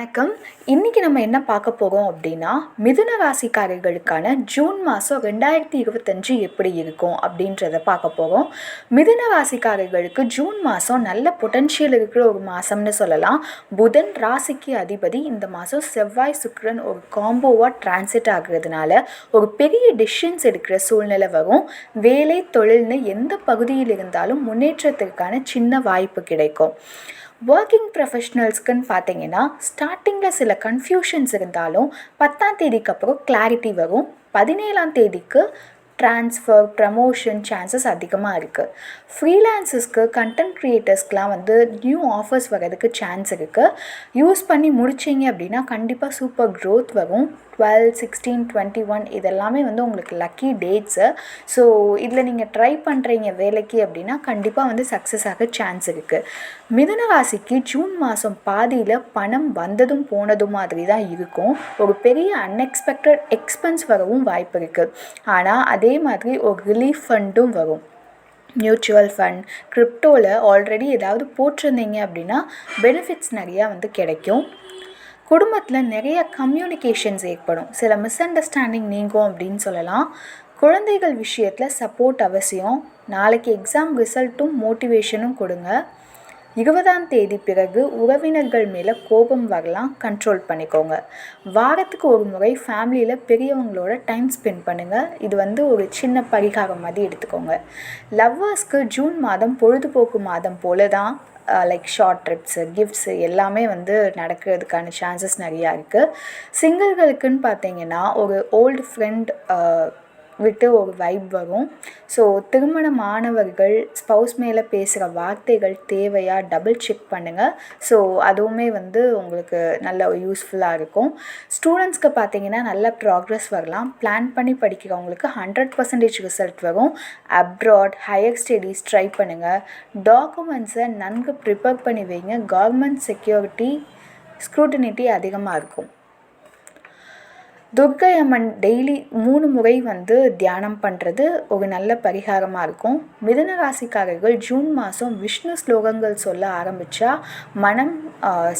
வணக்கம். இன்றைக்கி நம்ம என்ன பார்க்க போகிறோம் அப்படின்னா மிதுன ராசிக்காரர்களுக்கான ஜூன் மாதம் ரெண்டாயிரத்தி இருபத்தஞ்சு எப்படி இருக்கும் அப்படின்றத பார்க்க போகிறோம் மிதுன ராசிக்காரர்களுக்கு ஜூன் மாதம் நல்ல பொட்டன்ஷியல் இருக்கிற ஒரு மாதம்னு சொல்லலாம். புதன் ராசிக்கு அதிபதி இந்த மாதம் செவ்வாய் சுக்ரன் ஒரு காம்போவாக டிரான்சிட் ஆகுறதுனால ஒரு பெரிய டிசிஷன்ஸ் எடுக்கிற சூழ்நிலை வரும். வேலை தொழில்னு எந்த பகுதியில் இருந்தாலும் முன்னேற்றத்திற்கான சின்ன வாய்ப்பு கிடைக்கும். ஒர்க்கிங் ப்ரொஃபஷ்னல்ஸ்க்குன்னு பார்த்தீங்கன்னா ஸ்டார்டிங்கில் சில கன்ஃபியூஷன்ஸ் இருந்தாலும் பத்தாம் தேதிக்கு அப்புறம் கிளாரிட்டி வரும். பதினேழாம் தேதிக்கு ட்ரான்ஸ்ஃபர் ப்ரமோஷன் சான்சஸ் அதிகமாக இருக்குது ஃப்ரீலான்சஸ்க்கு கண்டென்ட் க்ரியேட்டர்ஸ்க்கெலாம் வந்து நியூ ஆஃபர்ஸ் வர்றதுக்கு சான்ஸ் இருக்குது யூஸ் பண்ணி முடிச்சிங்க அப்படின்னா கண்டிப்பாக சூப்பர் க்ரோத் வரும். டுவெல் சிக்ஸ்டீன் டுவெண்ட்டி ஒன் இதெல்லாமே வந்து உங்களுக்கு லக்கி டேட்ஸு ஸோ இதில் நீங்கள் ட்ரை பண்ணுறீங்க வேலைக்கு அப்படின்னா கண்டிப்பாக வந்து சக்ஸஸ் ஆக சான்ஸ் இருக்குது மிதுன ராசிக்கு ஜூன் மாதம் பாதியில் பணம் வந்ததும் போனதும் மாதிரி தான் இருக்கும். ஒரு பெரிய அன்எக்ஸ்பெக்டட் எக்ஸ்பென்ஸ் வரவும் வாய்ப்பு இருக்குது ஆனால் அதே அதே மாதிரி ஒரு ரிலீஃப் ஃபண்டும் வரும். மியூச்சுவல் ஃபண்ட் கிரிப்டோவில் ஆல்ரெடி ஏதாவது போட்டிருந்தீங்க அப்படின்னா பெனிஃபிட்ஸ் நிறையா வந்து கிடைக்கும். குடும்பத்தில் நிறைய கம்யூனிகேஷன்ஸ் ஏற்படும். சில மிஸ் அண்டர்ஸ்டாண்டிங் நீங்கும் அப்படின்னு சொல்லலாம். குழந்தைகள் விஷயத்தில் சப்போர்ட் அவசியம். நாளைக்கு எக்ஸாம் ரிசல்ட்டும் மோட்டிவேஷனும் கொடுங்க. இருபதாம் தேதி பிறகு உறவினர்கள் மேலே கோபம் வரலாம் கண்ட்ரோல் பண்ணிக்கோங்க. வாரத்துக்கு ஒரு முறை ஃபேமிலியில் பெரியவங்களோட டைம் ஸ்பெண்ட் பண்ணுங்கள் இது வந்து ஒரு சின்ன பரிகாரம் மாதிரி எடுத்துக்கோங்க. லவ்வர்ஸ்க்கு ஜூன் மாதம் பொழுதுபோக்கு மாதம் போல தான் லைக் ஷார்ட் ட்ரிப்ஸு கிஃப்ட்ஸு எல்லாமே வந்து நடக்கிறதுக்கான சான்சஸ் நிறையா இருக்குது சிங்கிள்களுக்குன்னு பார்த்தீங்கன்னா ஒரு ஓல்டு ஃப்ரெண்ட் விட்டு ஒரு வைப் வரும். ஸோ திருமணமானவர்கள் ஸ்பௌஸ் மேலே பேசுகிற வார்த்தைகள் தேவையா? டபுள் செக் பண்ணுங்கள் ஸோ அதுவுமே வந்து உங்களுக்கு நல்ல யூஸ்ஃபுல்லாக இருக்கும். ஸ்டூடெண்ட்ஸ்க்கு பார்த்தீங்கன்னா நல்ல ப்ராக்ரஸ் வரலாம். பிளான் பண்ணி படிக்கிறவங்களுக்கு ஹண்ட்ரட் பர்சன்டேஜ் ரிசல்ட் வரும். அப்ராட் ஹையர் ஸ்டடீஸ் ட்ரை பண்ணுங்கள் டாக்குமெண்ட்ஸை நன்கு ப்ரிப்பேர் பண்ணி வைங்க. கவர்மெண்ட் செக்யூரிட்டி ஸ்க்ரூட்டினிட்டி அதிகமாக இருக்கும். துர்க்கை அம்மன் டெய்லி மூணு முறை வந்து தியானம் பண்ணுறது ஒரு நல்ல பரிகாரமாக இருக்கும். மிதன ராசிக்காரர்கள் ஜூன் மாதம் விஷ்ணு ஸ்லோகங்கள் சொல்ல ஆரம்பித்தா மனம்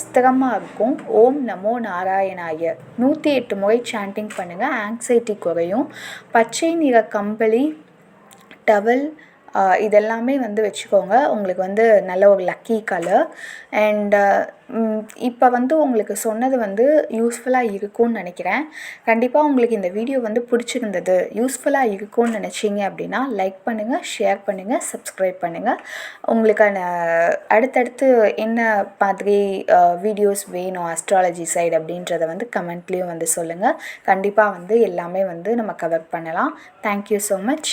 ஸ்திரமாக இருக்கும். ஓம் நமோ நாராயணாய. நூற்றி எட்டு முறை சாண்டிங் பண்ணுங்கள் ஆங்ஸைட்டி குறையும். பச்சை நிற கம்பளி டவல் இதெல்லாமே வந்து வச்சுக்கோங்க. உங்களுக்கு வந்து நல்ல ஒரு லக்கி கலர் அண்ட் இப்போ வந்து உங்களுக்கு சொன்னது வந்து யூஸ்ஃபுல்லாக இருக்கும்னு நினைக்கிறேன். கண்டிப்பாக உங்களுக்கு இந்த வீடியோ வந்து பிடிச்சிருந்தது யூஸ்ஃபுல்லாக இருக்கும்னு நினச்சிங்க அப்படின்னா லைக் பண்ணுங்கள் ஷேர் பண்ணுங்கள் சப்ஸ்கிரைப் பண்ணுங்கள் உங்களுக்கான அடுத்தடுத்து என்ன மாதிரி வீடியோஸ் வேணும் அஸ்ட்ராலஜி சைடு அப்படின்றத வந்து கமெண்ட்லேயும் வந்து சொல்லுங்கள் கண்டிப்பாக வந்து எல்லாமே வந்து நம்ம கவர் பண்ணலாம். Thank you so much